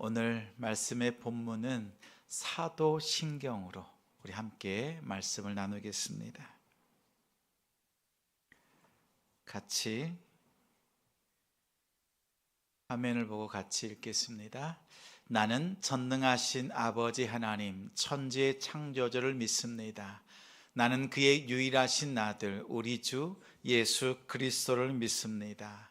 오늘 말씀의 본문은 사도신경으로 우리 함께 말씀을 나누겠습니다. 같이 화면을 보고 같이 읽겠습니다. 나는 전능하신 아버지 하나님, 천지의 창조주를 믿습니다. 나는 그의 유일하신 아들, 우리 주 예수 그리스도를 믿습니다.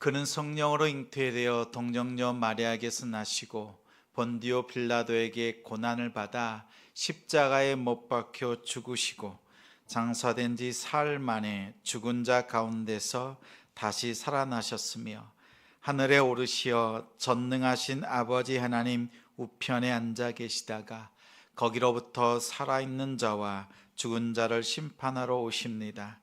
그는 성령으로 잉태되어 동정녀 마리아에게서 나시고 본디오 빌라도에게 고난을 받아 십자가에 못 박혀 죽으시고 장사된 지 사흘 만에 죽은 자 가운데서 다시 살아나셨으며 하늘에 오르시어 전능하신 아버지 하나님 우편에 앉아 계시다가 거기로부터 살아있는 자와 죽은 자를 심판하러 오십니다.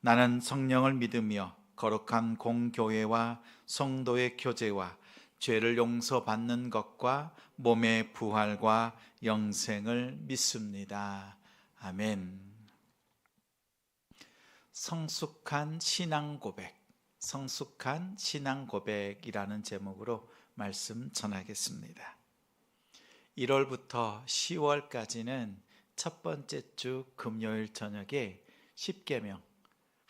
나는 성령을 믿으며 거룩한 공교회와 성도의 교제와 죄를 용서받는 것과 몸의 부활과 영생을 믿습니다. 아멘. 성숙한 신앙 고백, 성숙한 신앙 고백이라는 제목으로 말씀 전하겠습니다. 1월부터 10월까지는 첫 번째 주 금요일 저녁에 10계명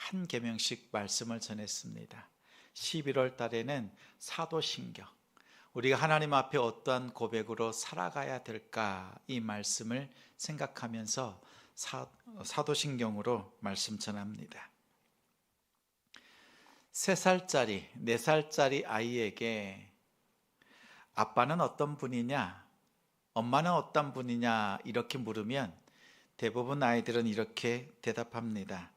한 계명씩 말씀을 전했습니다. 11월 달에는 사도신경 우리가 하나님 앞에 어떠한 고백으로 살아가야 될까 이 말씀을 생각하면서 사, 사도신경으로 말씀 전합니다. 3살짜리, 4살짜리 아이에게 아빠는 어떤 분이냐, 엄마는 어떤 분이냐 이렇게 물으면 대부분 아이들은 이렇게 대답합니다.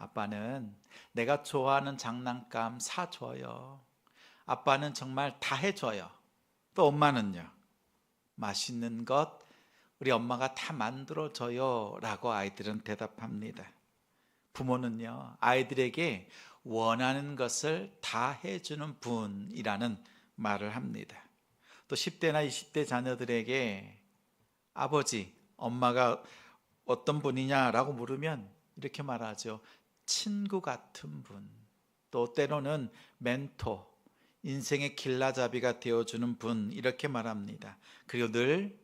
아빠는 내가 좋아하는 장난감 사줘요. 아빠는 정말 다 해줘요. 또 엄마는요. 맛있는 것 우리 엄마가 다 만들어줘요. 라고 아이들은 대답합니다. 부모는요. 아이들에게 원하는 것을 다 해주는 분이라는 말을 합니다. 또 10대나 20대 자녀들에게 아버지, 엄마가 어떤 분이냐라고 물으면 이렇게 말하죠. 친구 같은 분, 또 때로는 멘토, 인생의 길라잡이가 되어주는 분, 이렇게 말합니다. 그리고 늘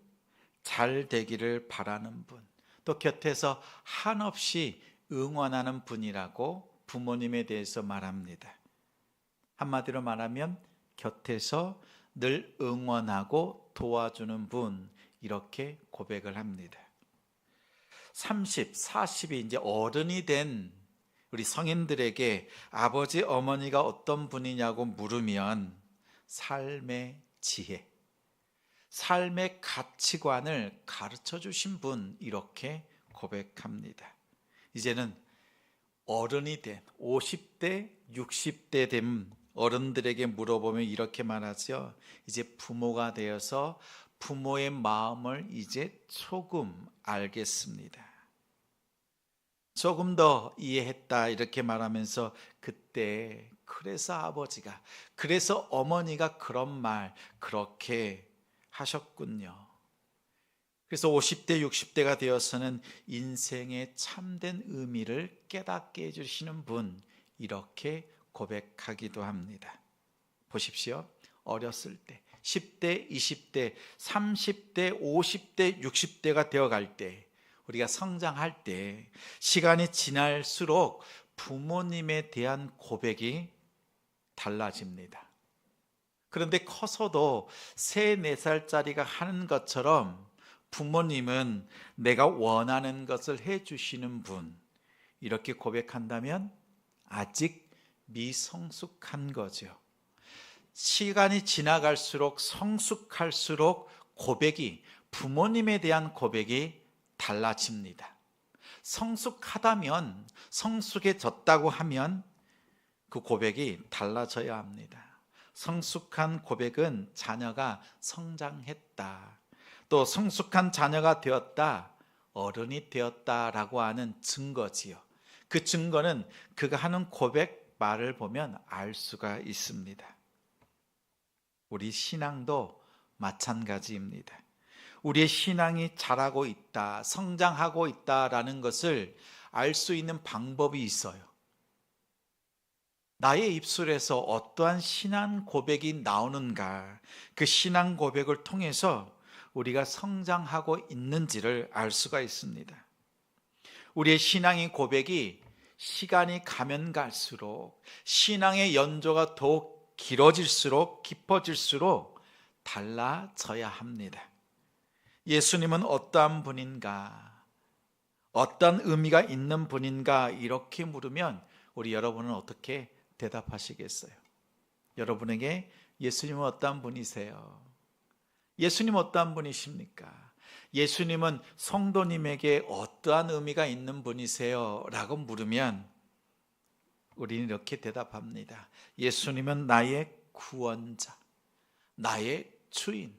잘 되기를 바라는 분, 또 곁에서 한없이 응원하는 분이라고 부모님에 대해서 말합니다. 한마디로 말하면 곁에서 늘 응원하고 도와주는 분, 이렇게 고백을 합니다. 30, 40이 이제 어른이 된 우리 성인들에게 아버지, 어머니가 어떤 분이냐고 물으면 삶의 지혜, 삶의 가치관을 가르쳐 주신 분, 이렇게 고백합니다. 이제는 어른이 된 50대, 60대 된 어른들에게 물어보면 이렇게 말하죠. 이제 부모가 되어서 부모의 마음을 이제 조금 알겠습니다. 조금 더 이해했다 이렇게 말하면서 그때 그래서 아버지가 그래서 어머니가 그런 말 그렇게 하셨군요. 그래서 50대 60대가 되어서는 인생의 참된 의미를 깨닫게 해 주시는 분 이렇게 고백하기도 합니다. 보십시오. 어렸을 때 10대, 20대, 30대, 50대, 60대가 되어 갈 때 우리가 성장할 때 시간이 지날수록 부모님에 대한 고백이 달라집니다. 그런데 커서도 3, 4살짜리가 하는 것처럼 부모님은 내가 원하는 것을 해 주시는 분 이렇게 고백한다면 아직 미성숙한 거죠. 시간이 지나갈수록 성숙할수록 고백이 부모님에 대한 고백이 달라집니다. 성숙하다면 성숙해졌다고 하면 그 고백이 달라져야 합니다. 성숙한 고백은 자녀가 성장했다. 또 성숙한 자녀가 되었다. 어른이 되었다라고 하는 증거지요. 그 증거는 그가 하는 고백 말을 보면 알 수가 있습니다. 우리 신앙도 마찬가지입니다. 우리의 신앙이 자라고 있다, 성장하고 있다라는 것을 알 수 있는 방법이 있어요. 나의 입술에서 어떠한 신앙 고백이 나오는가, 그 신앙 고백을 통해서 우리가 성장하고 있는지를 알 수가 있습니다. 우리의 신앙의 고백이 시간이 가면 갈수록 신앙의 연조가 더욱 길어질수록 깊어질수록 달라져야 합니다. 예수님은 어떠한 분인가? 어떤 의미가 있는 분인가? 이렇게 물으면 우리 여러분은 어떻게 대답하시겠어요? 여러분에게 예수님은 어떠한 분이세요? 예수님 어떠한 분이십니까? 예수님은 성도님에게 어떠한 의미가 있는 분이세요? 라고 물으면 우리는 이렇게 대답합니다. 예수님은 나의 구원자, 나의 주인,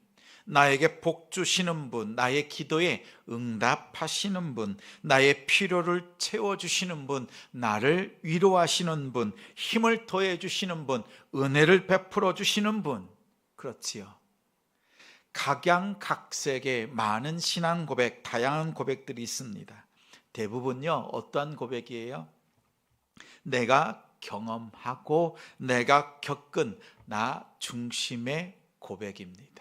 나에게 복 주시는 분, 나의 기도에 응답하시는 분, 나의 필요를 채워 주시는 분, 나를 위로하시는 분, 힘을 더해 주시는 분, 은혜를 베풀어 주시는 분. 그렇지요. 각양각색의 많은 신앙 고백, 다양한 고백들이 있습니다. 대부분요, 어떠한 고백이에요? 내가 경험하고 내가 겪은 나 중심의 고백입니다.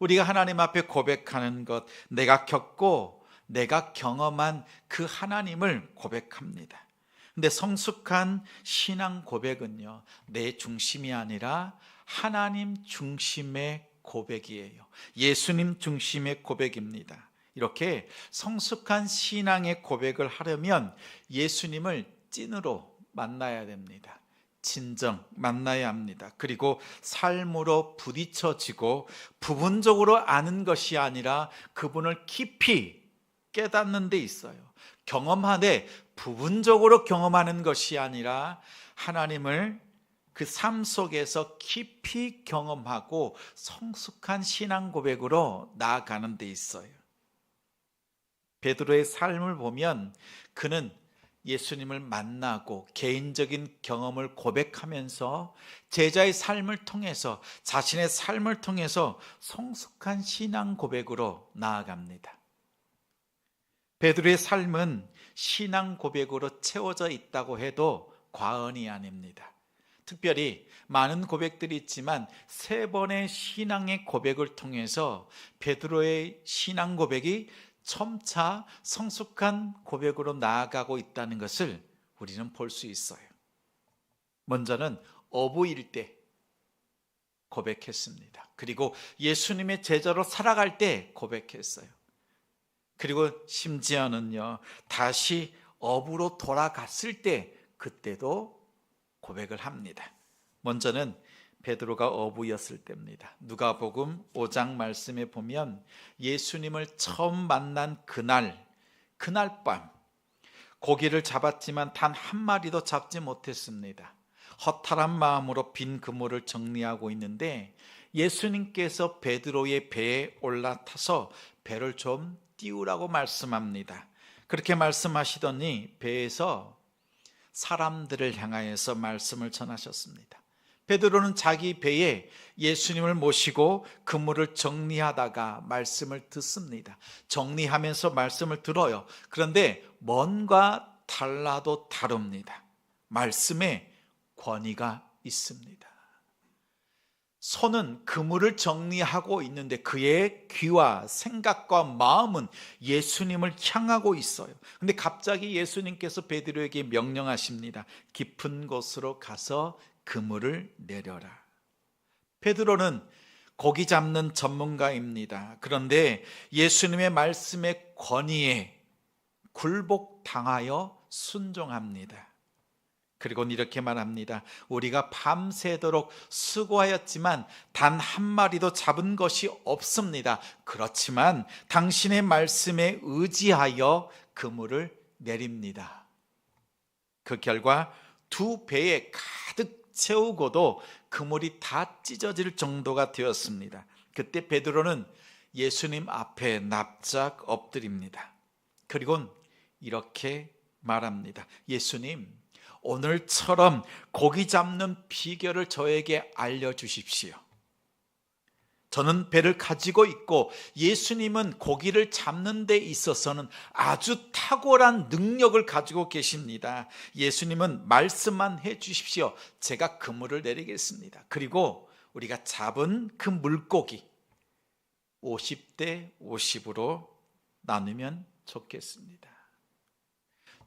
우리가 하나님 앞에 고백하는 것, 내가 겪고 내가 경험한 그 하나님을 고백합니다. 근데 성숙한 신앙 고백은요, 내 중심이 아니라 하나님 중심의 고백이에요. 예수님 중심의 고백입니다. 이렇게 성숙한 신앙의 고백을 하려면 예수님을 찐으로 만나야 됩니다. 진정 만나야 합니다. 그리고 삶으로 부딪혀지고 부분적으로 아는 것이 아니라 그분을 깊이 깨닫는 데 있어요. 경험하되 부분적으로 경험하는 것이 아니라 하나님을 그 삶 속에서 깊이 경험하고 성숙한 신앙 고백으로 나아가는 데 있어요. 베드로의 삶을 보면 그는 예수님을 만나고 개인적인 경험을 고백하면서 제자의 삶을 통해서 자신의 삶을 통해서 성숙한 신앙 고백으로 나아갑니다. 베드로의 삶은 신앙 고백으로 채워져 있다고 해도 과언이 아닙니다. 특별히 많은 고백들이 있지만 세 번의 신앙의 고백을 통해서 베드로의 신앙 고백이 점차 성숙한 고백으로 나아가고 있다는 것을 우리는 볼 수 있어요. 먼저는 어부일 때 고백했습니다. 그리고 예수님의 제자로 살아갈 때 고백했어요. 그리고 심지어는요, 다시 어부로 돌아갔을 때 그때도 고백을 합니다. 먼저는 베드로가 어부였을 때입니다. 누가복음 5장 말씀에 보면 예수님을 처음 만난 그날 그날 밤 고기를 잡았지만 단 한 마리도 잡지 못했습니다. 허탈한 마음으로 빈 그물을 정리하고 있는데 예수님께서 베드로의 배에 올라타서 배를 좀 띄우라고 말씀합니다. 그렇게 말씀하시더니 배에서 사람들을 향하여서 말씀을 전하셨습니다. 베드로는 자기 배에 예수님을 모시고 그물을 정리하다가 말씀을 듣습니다. 정리하면서 말씀을 들어요. 그런데 뭔가 달라도 다릅니다. 말씀에 권위가 있습니다. 손은 그물을 정리하고 있는데 그의 귀와 생각과 마음은 예수님을 향하고 있어요. 근데 갑자기 예수님께서 베드로에게 명령하십니다. 깊은 곳으로 가서 그물을 내려라. 베드로는 고기 잡는 전문가입니다. 그런데 예수님의 말씀의 권위에 굴복당하여 순종합니다. 그리고 이렇게 말합니다. 우리가 밤새도록 수고하였지만 단 한 마리도 잡은 것이 없습니다. 그렇지만 당신의 말씀에 의지하여 그물을 내립니다. 그 결과 두 배에 가득 채우고도 그물이 다 찢어질 정도가 되었습니다. 그때 베드로는 예수님 앞에 납작 엎드립니다. 그리고 이렇게 말합니다. 예수님, 오늘처럼 고기 잡는 비결을 저에게 알려 주십시오. 저는 배를 가지고 있고 예수님은 고기를 잡는 데 있어서는 아주 탁월한 능력을 가지고 계십니다. 예수님은 말씀만 해 주십시오. 제가 그물을 내리겠습니다. 그리고 우리가 잡은 그 물고기 50대 50으로 나누면 좋겠습니다.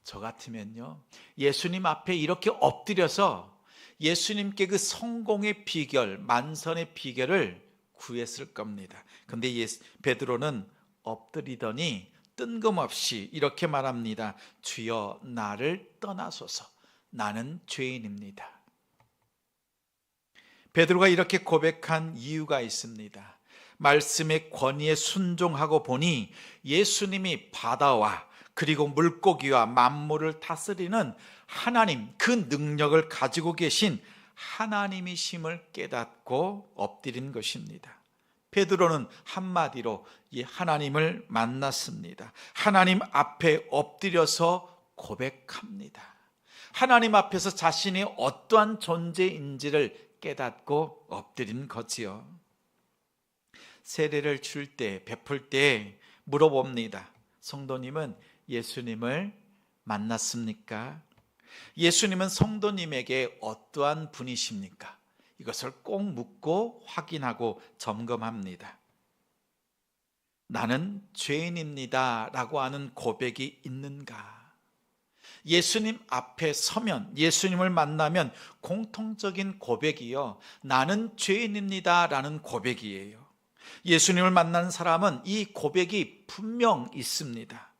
저 같으면요. 예수님 앞에 이렇게 엎드려서 예수님께 그 성공의 비결, 만선의 비결을 구했을 겁니다. 근데 예수, 베드로는 엎드리더니 뜬금없이 이렇게 말합니다. 주여 나를 떠나소서. 나는 죄인입니다. 베드로가 이렇게 고백한 이유가 있습니다. 말씀의 권위에 순종하고 보니 예수님이 바다와 그리고 물고기와 만물을 다스리는 하나님 그 능력을 가지고 계신 하나님이심을 깨닫고 엎드린 것입니다. 베드로는 한마디로 이 하나님을 만났습니다. 하나님 앞에 엎드려서 고백합니다. 하나님 앞에서 자신이 어떠한 존재인지를 깨닫고 엎드린 거지요. 세례를 줄 때, 베풀 때 물어봅니다. 성도님은 예수님을 만났습니까? 예수님은 성도님에게 어떠한 분이십니까? 이것을 꼭 묻고 확인하고 점검합니다. 나는 죄인입니다. 라고 하는 고백이 있는가? 예수님 앞에 서면, 예수님을 만나면 공통적인 고백이요. 나는 죄인입니다. 라는 고백이에요. 예수님을 만난 사람은 이 고백이 분명 있습니다.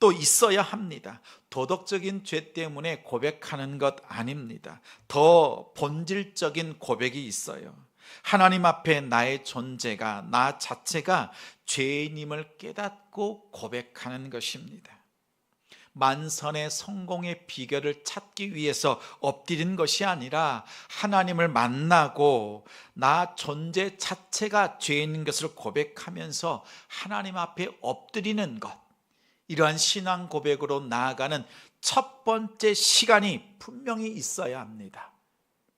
또 있어야 합니다. 도덕적인 죄 때문에 고백하는 것 아닙니다. 더 본질적인 고백이 있어요. 하나님 앞에 나의 존재가, 나 자체가 죄인임을 깨닫고 고백하는 것입니다. 만선의 성공의 비결을 찾기 위해서 엎드린 것이 아니라 하나님을 만나고 나 존재 자체가 죄인인 것을 고백하면서 하나님 앞에 엎드리는 것. 이러한 신앙 고백으로 나아가는 첫 번째 시간이 분명히 있어야 합니다.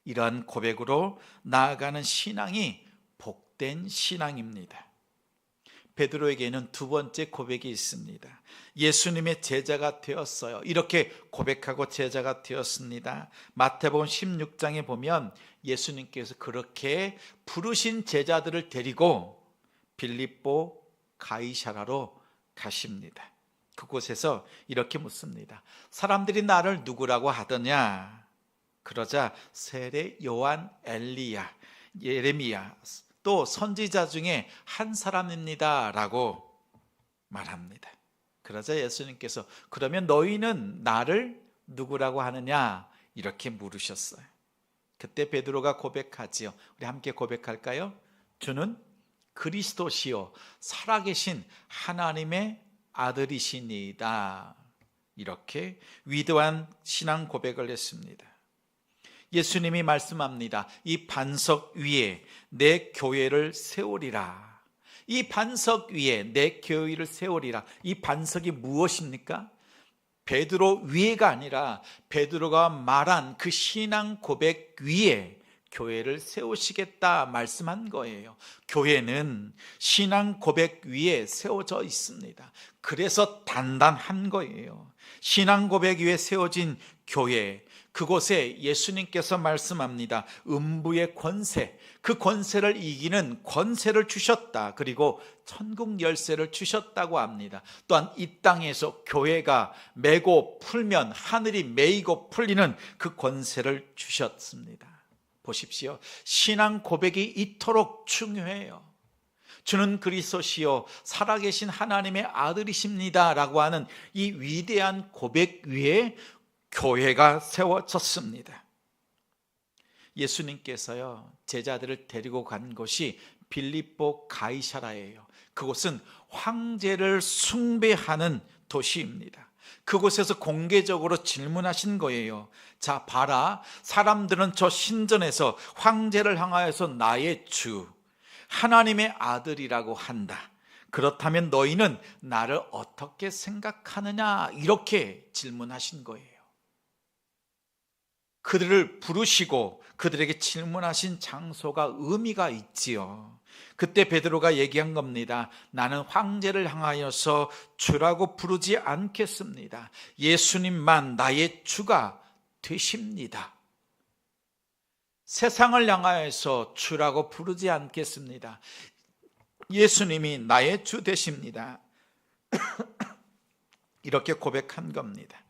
이러한 고백으로 나아가는 신앙이 복된 신앙입니다. 베드로에게는 두 번째 고백이 있습니다. 예수님의 제자가 되었어요. 이렇게 고백하고 제자가 되었습니다. 마태복음 16장에 보면 예수님께서 그렇게 부르신 제자들을 데리고 빌립보 가이사라로 가십니다. 그곳에서 이렇게 묻습니다. 사람들이 나를 누구라고 하더냐? 그러자 세례 요한 엘리야, 예레미야, 또 선지자 중에 한 사람입니다라고 말합니다. 그러자 예수님께서 그러면 너희는 나를 누구라고 하느냐? 이렇게 물으셨어요. 그때 베드로가 고백하지요. 우리 함께 고백할까요? 주는 그리스도시요 살아계신 하나님의 아들이시니이다. 이렇게 위대한 신앙 고백을 했습니다. 예수님이 말씀합니다. 이 반석 위에 내 교회를 세우리라. 이 반석 위에 내 교회를 세우리라. 이 반석이 무엇입니까? 베드로 위에가 아니라 베드로가 말한 그 신앙 고백 위에 교회를 세우시겠다 말씀한 거예요. 교회는 신앙 고백 위에 세워져 있습니다. 그래서 단단한 거예요. 신앙 고백 위에 세워진 교회, 그곳에 예수님께서 말씀합니다. 음부의 권세, 그 권세를 이기는 권세를 주셨다. 그리고 천국 열쇠를 주셨다고 합니다. 또한 이 땅에서 교회가 매고 풀면 하늘이 매이고 풀리는 그 권세를 주셨습니다. 보십시오. 신앙 고백이 이토록 중요해요. 주는 그리스도시요 살아계신 하나님의 아들이십니다라고 하는 이 위대한 고백 위에 교회가 세워졌습니다. 예수님께서요 제자들을 데리고 간 곳이 빌립보 가이사라예요. 그곳은 황제를 숭배하는 도시입니다. 그곳에서 공개적으로 질문하신 거예요. 자, 봐라. 사람들은 저 신전에서 황제를 향하여서 나의 주, 하나님의 아들이라고 한다. 그렇다면 너희는 나를 어떻게 생각하느냐? 이렇게 질문하신 거예요. 그들을 부르시고 그들에게 질문하신 장소가 의미가 있지요. 그때 베드로가 얘기한 겁니다. 나는 황제를 향하여서 주라고 부르지 않겠습니다. 예수님만 나의 주가 되십니다. 세상을 향하여서 주라고 부르지 않겠습니다. 예수님이 나의 주 되십니다. 이렇게 고백한 겁니다.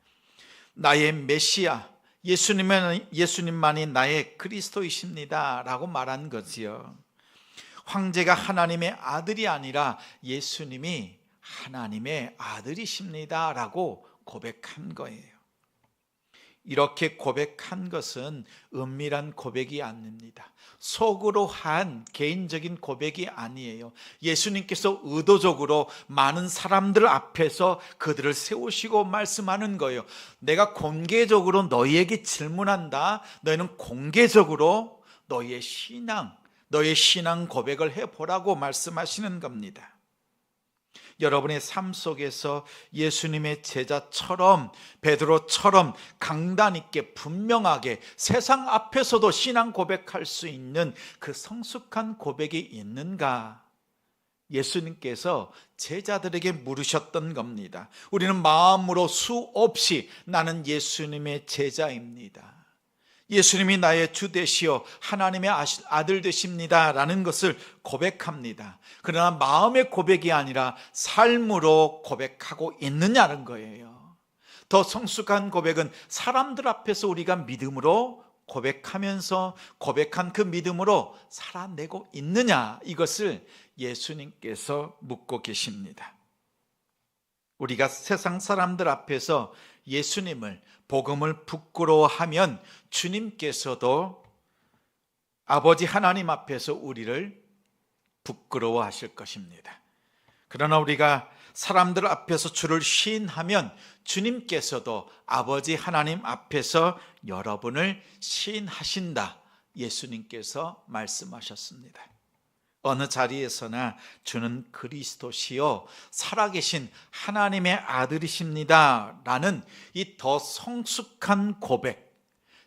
나의 메시아, 예수님은, 예수님만이 나의 그리스도이십니다. 라고 말한 거지요. 황제가 하나님의 아들이 아니라 예수님이 하나님의 아들이십니다. 라고 고백한 거예요. 이렇게 고백한 것은 은밀한 고백이 아닙니다. 속으로 한 개인적인 고백이 아니에요. 예수님께서 의도적으로 많은 사람들 앞에서 그들을 세우시고 말씀하는 거예요. 내가 공개적으로 너희에게 질문한다. 너희는 공개적으로 너희의 신앙, 너의 신앙 고백을 해보라고 말씀하시는 겁니다. 여러분의 삶 속에서 예수님의 제자처럼 베드로처럼 강단 있게 분명하게 세상 앞에서도 신앙 고백할 수 있는 그 성숙한 고백이 있는가? 예수님께서 제자들에게 물으셨던 겁니다. 우리는 마음으로 수없이 나는 예수님의 제자입니다. 예수님이 나의 주 되시어 하나님의 아들 되십니다. 라는 것을 고백합니다. 그러나 마음의 고백이 아니라 삶으로 고백하고 있느냐는 거예요. 더 성숙한 고백은 사람들 앞에서 우리가 믿음으로 고백하면서 고백한 그 믿음으로 살아내고 있느냐 이것을 예수님께서 묻고 계십니다. 우리가 세상 사람들 앞에서 예수님을 복음을 부끄러워하면 주님께서도 아버지 하나님 앞에서 우리를 부끄러워 하실 것입니다. 그러나 우리가 사람들 앞에서 주를 시인하면 주님께서도 아버지 하나님 앞에서 여러분을 시인하신다. 예수님께서 말씀하셨습니다. 어느 자리에서나 주는 그리스도시요 살아계신 하나님의 아들이십니다. 라는 이 더 성숙한 고백,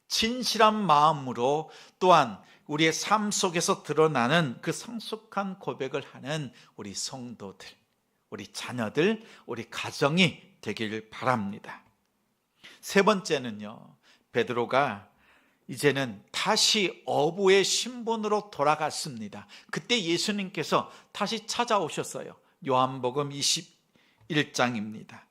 진실한 마음으로 또한 우리의 삶 속에서 드러나는 그 성숙한 고백을 하는 우리 성도들, 우리 자녀들, 우리 가정이 되길 바랍니다. 세 번째는요, 베드로가 이제는 다시 어부의 신분으로 돌아갔습니다. 그때 예수님께서 다시 찾아오셨어요. 요한복음 21장입니다.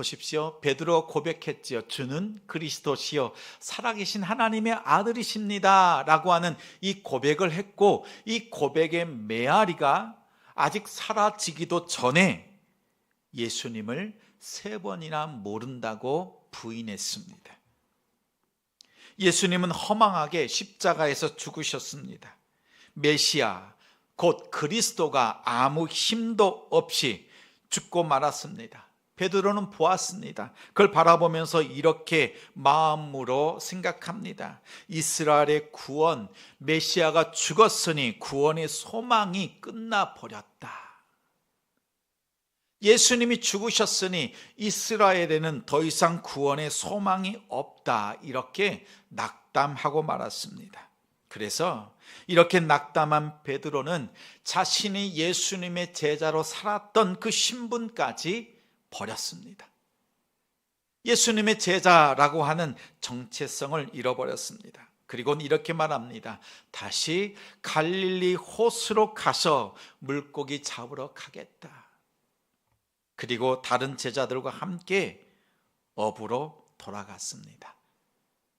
보십시오. 베드로 고백했지요. 주는 그리스도시요 살아계신 하나님의 아들이십니다라고 하는 이 고백을 했고 이 고백의 메아리가 아직 사라지기도 전에 예수님을 세 번이나 모른다고 부인했습니다. 예수님은 허망하게 십자가에서 죽으셨습니다. 메시아, 곧 그리스도가 아무 힘도 없이 죽고 말았습니다. 베드로는 보았습니다. 그걸 바라보면서 이렇게 마음으로 생각합니다. 이스라엘의 구원, 메시아가 죽었으니 구원의 소망이 끝나 버렸다. 예수님이 죽으셨으니 이스라엘에는 더 이상 구원의 소망이 없다. 이렇게 낙담하고 말았습니다. 그래서 이렇게 낙담한 베드로는 자신이 예수님의 제자로 살았던 그 신분까지 버렸습니다. 예수님의 제자라고 하는 정체성을 잃어버렸습니다. 그리고 이렇게 말합니다. 다시 갈릴리 호수로 가서 물고기 잡으러 가겠다. 그리고 다른 제자들과 함께 어부로 돌아갔습니다.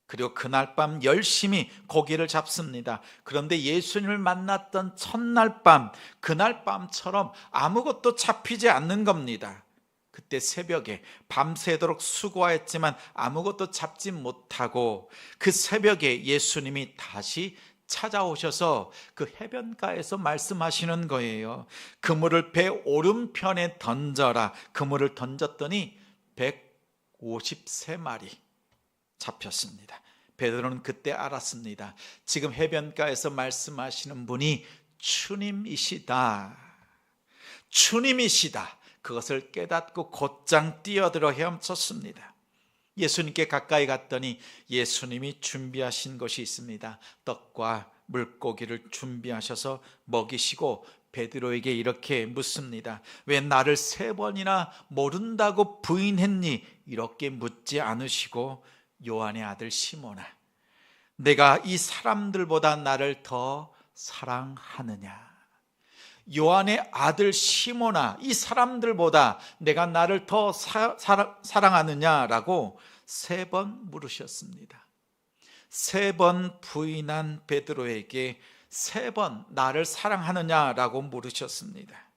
그리고 그날 밤 열심히 고기를 잡습니다. 그런데 예수님을 만났던 첫날 밤, 그날 밤처럼 아무것도 잡히지 않는 겁니다. 그때 새벽에 밤새도록 수고하였지만 아무것도 잡지 못하고 그 새벽에 예수님이 다시 찾아오셔서 그 해변가에서 말씀하시는 거예요. 그물을 배 오른편에 던져라. 그물을 던졌더니 153마리 잡혔습니다. 베드로는 그때 알았습니다. 지금 해변가에서 말씀하시는 분이 주님이시다. 주님이시다. 그것을 깨닫고 곧장 뛰어들어 헤엄쳤습니다. 예수님께 가까이 갔더니 예수님이 준비하신 것이 있습니다. 떡과 물고기를 준비하셔서 먹이시고 베드로에게 이렇게 묻습니다. 왜 나를 세 번이나 모른다고 부인했니? 이렇게 묻지 않으시고 요한의 아들 시몬아, 내가 이 사람들보다 나를 더 사랑하느냐? 요한의 아들 시몬아, 이 사람들보다 내가 나를 더 사, 사랑하느냐라고 세 번 물으셨습니다. 세 번 부인한 베드로에게 세 번 나를 사랑하느냐라고 물으셨습니다.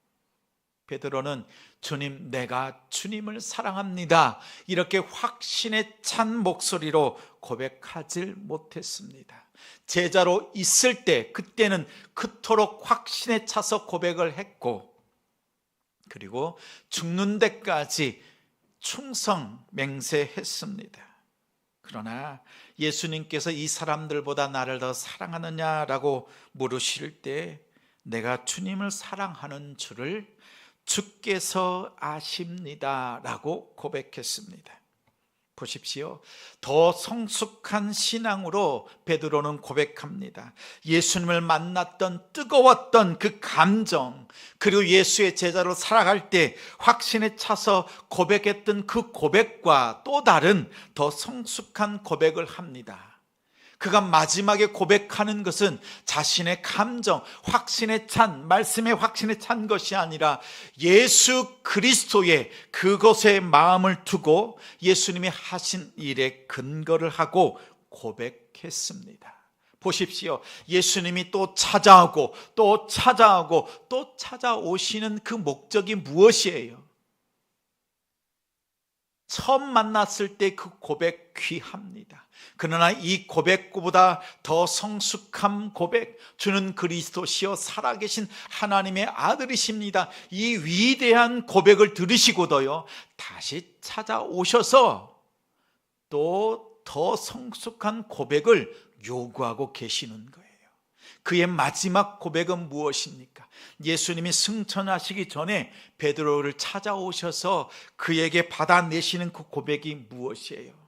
베드로는 주님, 내가 주님을 사랑합니다. 이렇게 확신에 찬 목소리로 고백하질 못했습니다. 제자로 있을 때, 그때는 그토록 확신에 차서 고백을 했고, 그리고 죽는 데까지 충성 맹세했습니다. 그러나 예수님께서 이 사람들보다 나를 더 사랑하느냐라고 물으실 때 내가 주님을 사랑하는 줄을 주께서 아십니다라고 고백했습니다. 보십시오. 더 성숙한 신앙으로 베드로는 고백합니다. 예수님을 만났던 뜨거웠던 그 감정, 그리고 예수의 제자로 살아갈 때 확신에 차서 고백했던 그 고백과 또 다른 더 성숙한 고백을 합니다. 그가 마지막에 고백하는 것은 자신의 감정, 확신에 찬, 말씀에 확신에 찬 것이 아니라 예수 그리스도의 그것에 마음을 두고 예수님이 하신 일에 근거를 하고 고백했습니다. 보십시오. 예수님이 또 찾아오고 또 찾아오고 또 찾아오시는 그 목적이 무엇이에요? 처음 만났을 때 그 고백 귀합니다. 그러나 이 고백보다 더 성숙한 고백, 주는 그리스도시여 살아계신 하나님의 아들이십니다. 이 위대한 고백을 들으시고도요, 다시 찾아오셔서 또 더 성숙한 고백을 요구하고 계시는 거예요. 그의 마지막 고백은 무엇입니까? 예수님이 승천하시기 전에 베드로를 찾아오셔서 그에게 받아내시는 그 고백이 무엇이에요?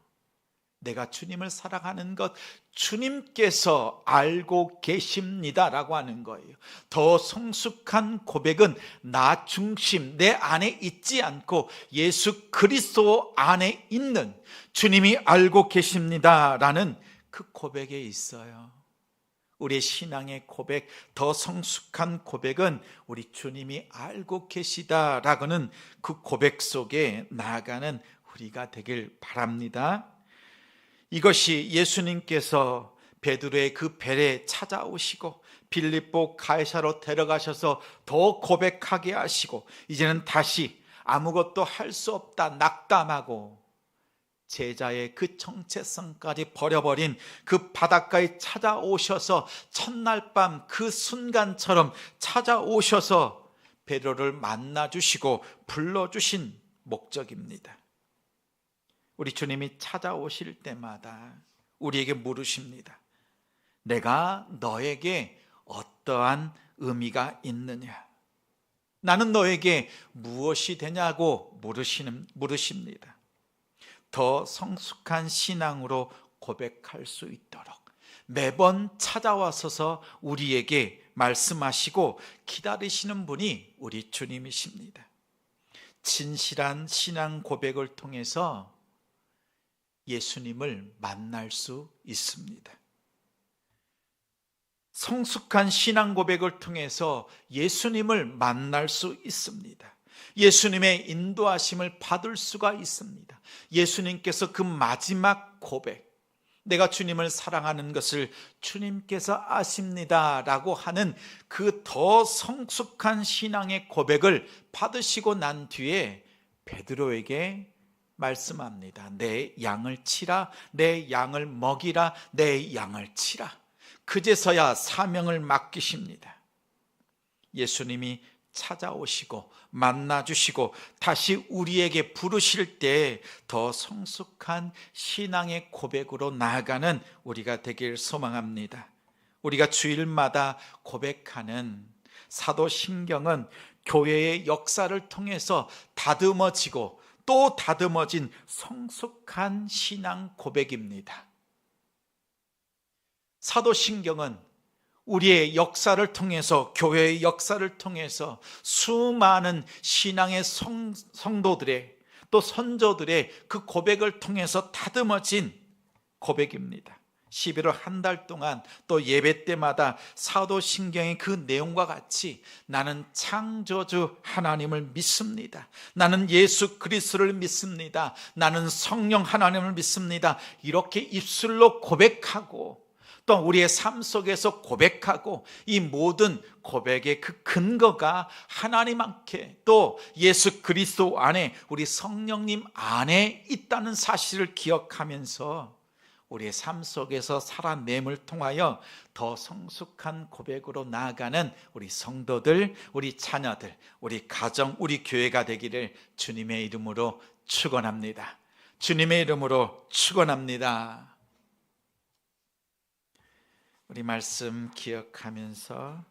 내가 주님을 사랑하는 것 주님께서 알고 계십니다라고 하는 거예요. 더 성숙한 고백은 나 중심 내 안에 있지 않고 예수 그리스도 안에 있는 주님이 알고 계십니다라는 그 고백에 있어요. 우리의 신앙의 고백, 더 성숙한 고백은 우리 주님이 알고 계시다라고는 그 고백 속에 나아가는 우리가 되길 바랍니다. 이것이 예수님께서 베드로의 그 배에 찾아오시고 빌립보 가이사로 데려가셔서 더 고백하게 하시고 이제는 다시 아무것도 할 수 없다 낙담하고 제자의 그 정체성까지 버려버린 그 바닷가에 찾아오셔서 첫날 밤 그 순간처럼 찾아오셔서 베드로를 만나 주시고 불러 주신 목적입니다. 우리 주님이 찾아오실 때마다 우리에게 물으십니다. 내가 너에게 어떠한 의미가 있느냐? 나는 너에게 무엇이 되냐고 물으시는, 물으십니다. 더 성숙한 신앙으로 고백할 수 있도록 매번 찾아와서서 우리에게 말씀하시고 기다리시는 분이 우리 주님이십니다. 진실한 신앙 고백을 통해서 예수님을 만날 수 있습니다. 성숙한 신앙 고백을 통해서 예수님을 만날 수 있습니다. 예수님의 인도하심을 받을 수가 있습니다. 예수님께서 그 마지막 고백, 내가 주님을 사랑하는 것을 주님께서 아십니다. 라고 하는 그 더 성숙한 신앙의 고백을 받으시고 난 뒤에 베드로에게 말씀합니다. 내 양을 치라, 내 양을 먹이라, 내 양을 치라. 그제서야 사명을 맡기십니다. 예수님이 찾아오시고 만나주시고 다시 우리에게 부르실 때 더 성숙한 신앙의 고백으로 나아가는 우리가 되길 소망합니다. 우리가 주일마다 고백하는 사도신경은 교회의 역사를 통해서 다듬어지고 또 다듬어진 성숙한 신앙 고백입니다. 사도신경은 우리의 역사를 통해서 교회의 역사를 통해서 수많은 신앙의 성, 성도들의 또 선조들의 그 고백을 통해서 다듬어진 고백입니다. 11월 한 달 동안 또 예배 때마다 사도신경의 그 내용과 같이 나는 창조주 하나님을 믿습니다. 나는 예수 그리스도를 믿습니다. 나는 성령 하나님을 믿습니다. 이렇게 입술로 고백하고 또 우리의 삶 속에서 고백하고 이 모든 고백의 그 근거가 하나님 안께 또 예수 그리스도 안에 우리 성령님 안에 있다는 사실을 기억하면서 우리의 삶 속에서 살아냄을 통하여 더 성숙한 고백으로 나아가는 우리 성도들, 우리 자녀들, 우리 가정, 우리 교회가 되기를 주님의 이름으로 축원합니다. 주님의 이름으로 축원합니다. 우리 말씀 기억하면서